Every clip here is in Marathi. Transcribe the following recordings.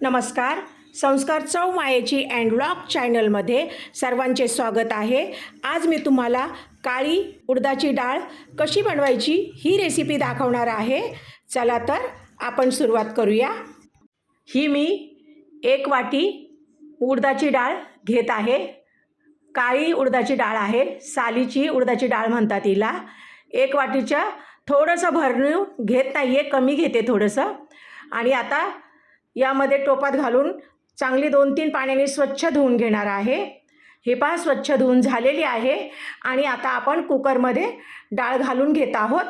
नमस्कार. संस्कार चौ मायेची अँड ब्लॉग चॅनलमध्ये सर्वांचे स्वागत आहे. आज मी तुम्हाला काळी उडदाची डाळ कशी बनवायची ही रेसिपी दाखवणार आहे. चला तर आपण सुरुवात करूया. ही मी एक वाटी उडदाची डाळ घेत आहे. काळी उडदाची डाळ आहे. सालीची उडदाची डाळ म्हणतात तिला एक वाटीच्या थोडंसं भरून घेत नाही आहे कमी घेते थोडंसं. आणि आता यामध्ये टोपात घालून चांगली दोन तीन पाण्याने स्वच्छ धुवून घेणार आहे. हे पहा स्वच्छ धुवून झालेली आहे. आणि आता आपण कुकरमध्ये डाळ घालून घेत आहोत.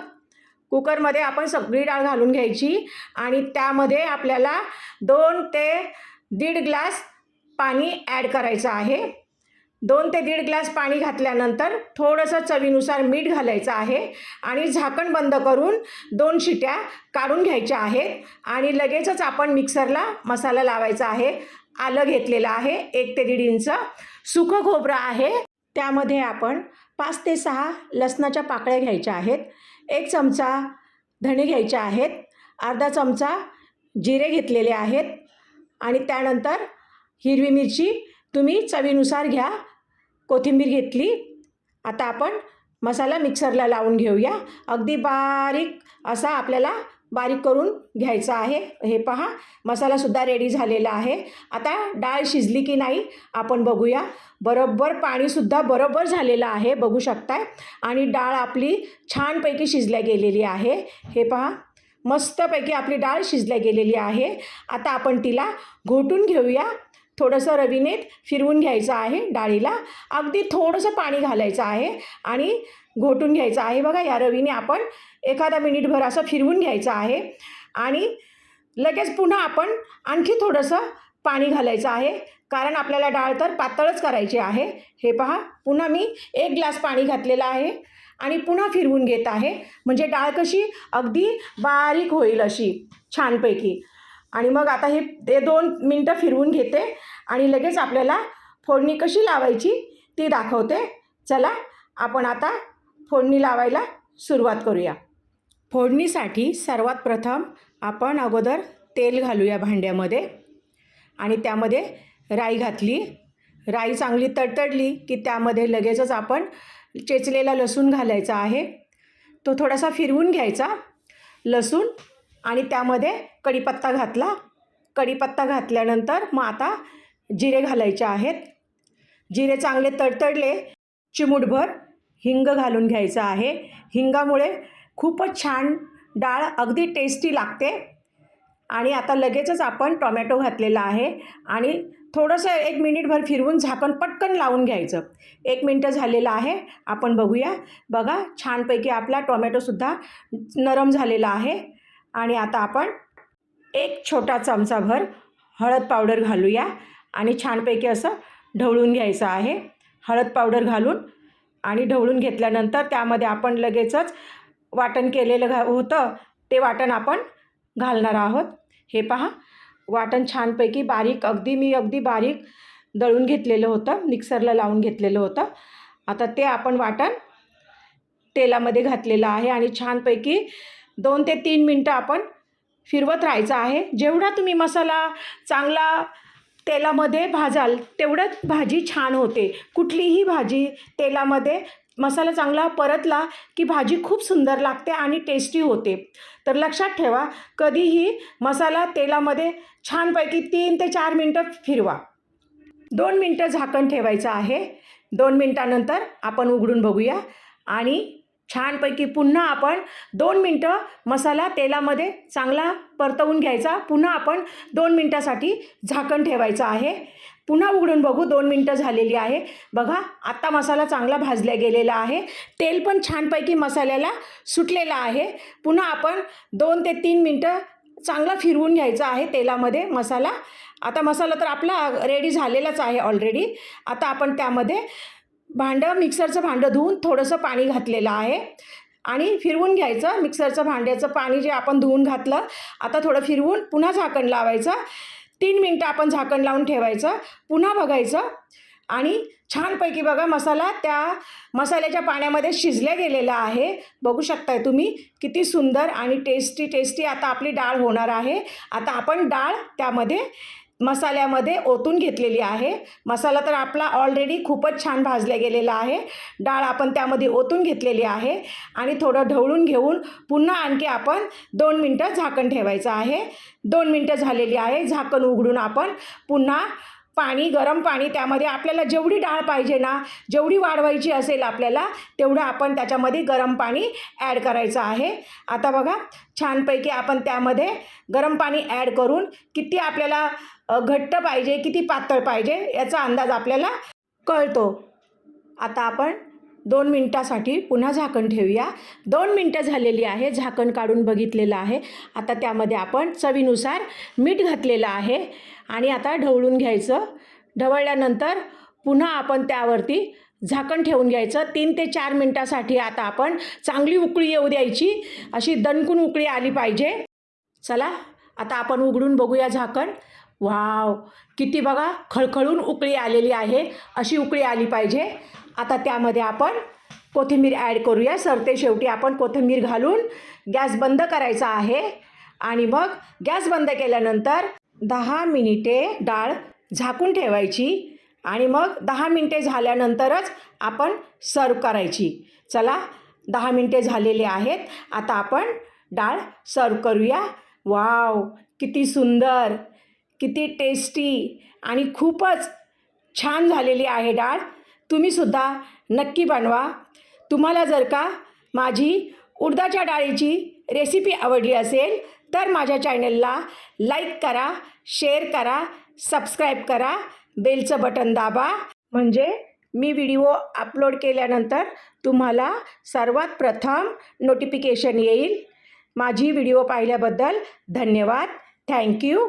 कुकरमध्ये आपण सगळी डाळ घालून घ्यायची आणि त्यामध्ये आपल्याला दोन ते दीड ग्लास पाणी ॲड करायचं आहे. दोन ते दीड ग्लास पाणी घातल्यानंतर थोडंसं चवीनुसार मीठ घालायचं आहे आणि झाकण बंद करून दोन शिट्या काढून घ्यायच्या आहेत. आणि लगेचच आपण मिक्सरला मसाला लावायचा आहे. आलं घेतलेलं आहे एक ते दीड इंच. सुकं खोबरं आहे. त्यामध्ये आपण पाच ते सहा लसणाच्या पाकळ्या घ्यायच्या आहेत. एक चमचा धणे घ्यायचे आहेत. अर्धा चमचा जिरे घेतलेले आहेत. आणि त्यानंतर हिरवी मिरची तुम्ही चवीनुसार घ्या. कोथिंबीर घेतली. आता आपण मसाला मिक्सरला लावून घेऊया. अगदी बारीक असा आपल्याला बारीक करून घ्यायचा आहे. हे पहा मसालासुद्धा रेडी झालेला आहे. आता डाळ शिजली की नाही आपण बघूया. बरोबर पाणीसुद्धा बरोबर झालेलं आहे बघू शकताय. आणि डाळ आपली छानपैकी शिजल्या गेलेली आहे. हे पहा मस्तपैकी आपली डाळ शिजल्या गेलेली आहे. आता आपण तिला घोटून घेऊया. थोडंसं रवीने फिरवून घ्यायचं आहे डाळीला. अगदी थोडंसं पाणी घालायचं आहे आणि घोटून घ्यायचं आहे. बघा या रवीने आपण एखादा मिनिटभर असं फिरवून घ्यायचं आहे. आणि लगेच पुन्हा आपण आणखी थोडंसं पाणी घालायचं आहे. कारण आपल्याला डाळ तर पातळच करायची आहे. हे पहा पुन्हा मी एक ग्लास पाणी घातलेलं आहे आणि पुन्हा फिरवून घेत आहे. म्हणजे डाळ कशी अगदी बारीक होईल अशी छानपैकी. आणि मग आता हे ते दोन मिनटं फिरवून घेते आणि लगेच आपल्याला फोडणी कशी लावायची ती दाखवते. चला आपण आता फोडणी लावायला सुरुवात करूया. फोडणीसाठी सर्वात प्रथम आपण अगोदर तेल घालूया भांड्यामध्ये आणि त्यामध्ये राई घातली. राई चांगली तडतडली की त्यामध्ये लगेचच आपण चेचलेला लसूण घालायचा आहे. तो थोडासा फिरवून घ्यायचा. लसूण आणि त्यामध्ये कढीपत्ता घातला. कढीपत्ता घातल्यानंतर मग आता जिरे घालायचे आहेत. जिरे चांगले तडतडले चिमूटभर हिंग घालून घ्यायचं आहे. हिंगामुळे खूपच छान डाळ अगदी टेस्टी लागते. आणि आता लगेचच आपण टोमॅटो घातलेला आहे. आणि थोडंसं एक मिनिटभर फिरवून झाकण पटकन लावून घ्यायचं. एक मिनटं झालेलं आहे. आपण बघूया. बघा छानपैकी आपला टोमॅटोसुद्धा नरम झालेला आहे. आणि आता आपण एक छोटा चमचाभर हळद पावडर घालूया. आणि छानपैकी असं ढवळून घ्यायचं आहे. हळद पावडर घालून आणि ढवळून घेतल्यानंतर त्यामध्ये आपण लगेचच वाटण केलेलं घा होतं ते वाटण आपण घालणार आहोत. हे पहा वाटण छानपैकी बारीक अगदी मी अगदी बारीक दळून घेतलेलं होतं. मिक्सरला लावून घेतलेलं होतं. आता ते आपण वाटण तेलामध्ये घातलेलं आहे आणि छानपैकी दोन ते तीन मिनटं आपण फिरवत राहायचं आहे. जेवढा तुम्ही मसाला चांगला तेलामध्ये भाजाल तेवढंच भाजी छान होते. कुठलीही भाजी तेलामध्ये मसाला चांगला परतला की भाजी खूप सुंदर लागते आणि टेस्टी होते. तर लक्षात ठेवा कधीही मसाला तेलामध्ये छानपैकी तीन ते चार मिनटं फिरवा. दोन मिनटं झाकण ठेवायचं आहे. दोन मिनटानंतर आपण उघडून बघूया आणि छानपैकी पुन्हा आपण दोन मिनटं मसाला तेलामध्ये चांगला परतवून घ्यायचा. पुन्हा आपण दोन मिनटासाठी झाकण ठेवायचं आहे. पुन्हा उघडून बघू दोन मिनटं झालेली आहे. बघा आत्ता मसाला चांगला भाजला गेलेला आहे. तेल पण छानपैकी मसाल्याला सुटलेला आहे. पुन्हा आपण दोन ते तीन मिनटं चांगला फिरवून घ्यायचा आहे तेलामध्ये मसाला. आता मसाला तर आपला रेडी झालेलाच आहे ऑलरेडी आता आपण त्यामध्ये भांडं मिक्सरचं भांडं धुवून थोडंसं पाणी घातलेलं आहे. आणि फिरवून घ्यायचं. मिक्सरचं भांड्याचं पाणी जे आपण धुवून घातलं आता थोडं फिरवून पुन्हा झाकण लावायचं. तीन मिनटं आपण झाकण लावून ठेवायचं. पुन्हा बघायचं. आणि छानपैकी बघा मसाला त्या मसाल्याच्या पाण्यामध्ये शिजल्या गेलेला आहे. बघू शकताय तुम्ही किती सुंदर आणि टेस्टी टेस्टी आता आपली डाळ होणार आहे. आता आपण डाळ त्यामध्ये मसाल्यामध्ये ओतून घेतलेली आहे. मसाला तर आपला ऑलरेडी खूपच छान भाजला गेलेला आहे. डाळ आपण त्यामध्ये ओतून घेतलेली आहे आणि थोडं ढवळून घेऊन पुन्हा आणखी आपण दोन मिनटं झाकण ठेवायचं आहे. दोन मिनटं झालेली आहे. झाकण उघडून आपण पुन्हा पाणी गरम पाणी त्यामध्ये आपल्याला जेवढी डाळ पाहिजे ना जेवढी वाढवायची असेल आपल्याला तेवढं आपण त्याच्यामध्ये गरम पाणी ॲड करायचं आहे. आता बघा छानपैकी आपण त्यामध्ये गरम पाणी ॲड करून किती आपल्याला घट्ट पाहिजे किती पातळ पाहिजे याचा अंदाज आपल्याला कळतो. आता आपण दोन मिनटासाठी पुन्हा झाकण ठेवूया. दोन मिनटं झालेली आहे झाकण काढून बघितलेलं आहे. आता त्यामध्ये आपण चवीनुसार मीठ घातलेलं आहे आणि आता ढवळून घ्यायचं. ढवळल्यानंतर पुन्हा आपण त्यावरती झाकण ठेवून घ्यायचं. तीन ते चार मिनटासाठी आता आपण चांगली उकळी येऊ द्यायची. अशी दणकून उकळी आली पाहिजे. चला आता आपण उघडून बघूया झाकण. वाव. किती बघा खळखळून उकळी आलेली आहे. अशी उकळी आली पाहिजे. आता त्यामध्ये आपण कोथिंबीर ॲड करूया. सरते शेवटी आपण कोथिंबीर घालून गॅस बंद करायचा आहे. आणि मग गॅस बंद केल्यानंतर दहा मिनिटे डाळ झाकून ठेवायची. आणि मग दहा मिनटे झाल्यानंतरच आपण सर्व करायची. चला दहा मिनटे झालेले आहेत. आता आपण डाळ सर्व करूया. वाव किती सुंदर. किती टेस्टी आणि खूपच छान झालेली आहे डाळ. तुम्हीसुद्धा नक्की बनवा. तुम्हाला जर का माझी उडदाच्या डाळीची रेसिपी आवडली असेल तर माझ्या चॅनलला लाईक करा शेअर करा सबस्क्राईब करा बेलचं बटन दाबा. म्हणजे मी व्हिडिओ अपलोड केल्यानंतर तुम्हाला सर्वात प्रथम नोटिफिकेशन येईल. माझी व्हिडिओ पाहिल्याबद्दल धन्यवाद. थँक्यू